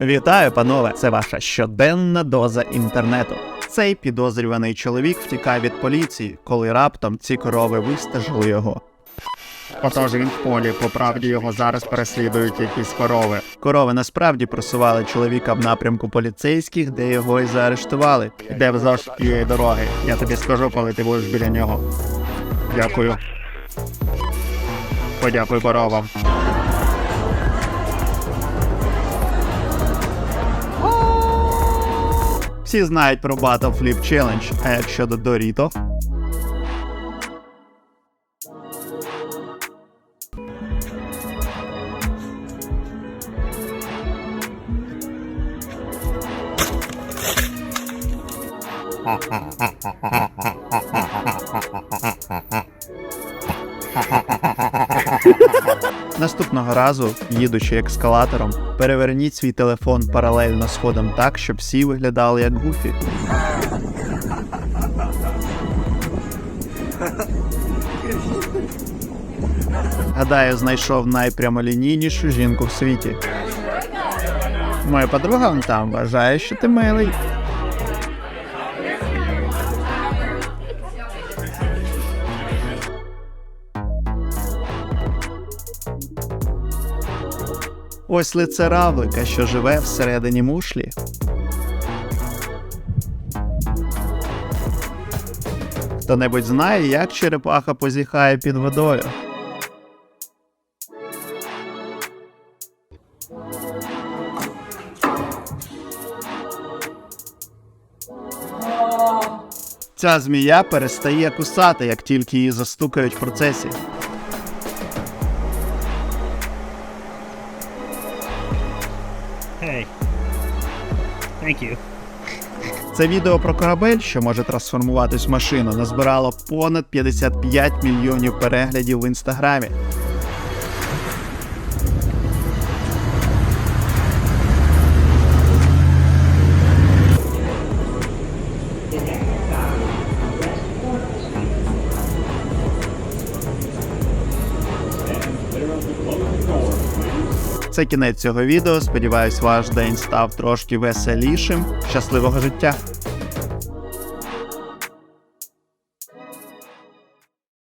Вітаю, панове! Це ваша щоденна доза інтернету. Цей підозрюваний чоловік втікав від поліції, коли раптом ці корови вистежили його. Отож він в полі, по правді його зараз переслідують якісь корови. Корови насправді просували чоловіка в напрямку поліцейських, де його і заарештували. Де вздовж тієї дороги. Я тобі скажу, коли ти будеш біля нього. Дякую. Подякуй коровам. Всі знають про Battle Flip Challenge, а як щодо Доріто? Наступного разу, їдучи ескалатором, переверніть свій телефон паралельно сходам так, щоб всі виглядали як гуфі. Гадаю, знайшов найпрямолінійнішу жінку в світі. Моя подруга там вважає, що ти милий. Ось лице равлика, що живе всередині мушлі. Хто-небудь знає, як черепаха позіхає під водою. Ця змія перестає кусати, як тільки її застукають в процесі. Hey. Thank you. Це відео про корабель, що може трансформуватись в машину, назбирало понад 55 мільйонів переглядів в інстаграмі. Це кінець цього відео. Сподіваюсь, ваш день став трошки веселішим. Щасливого життя!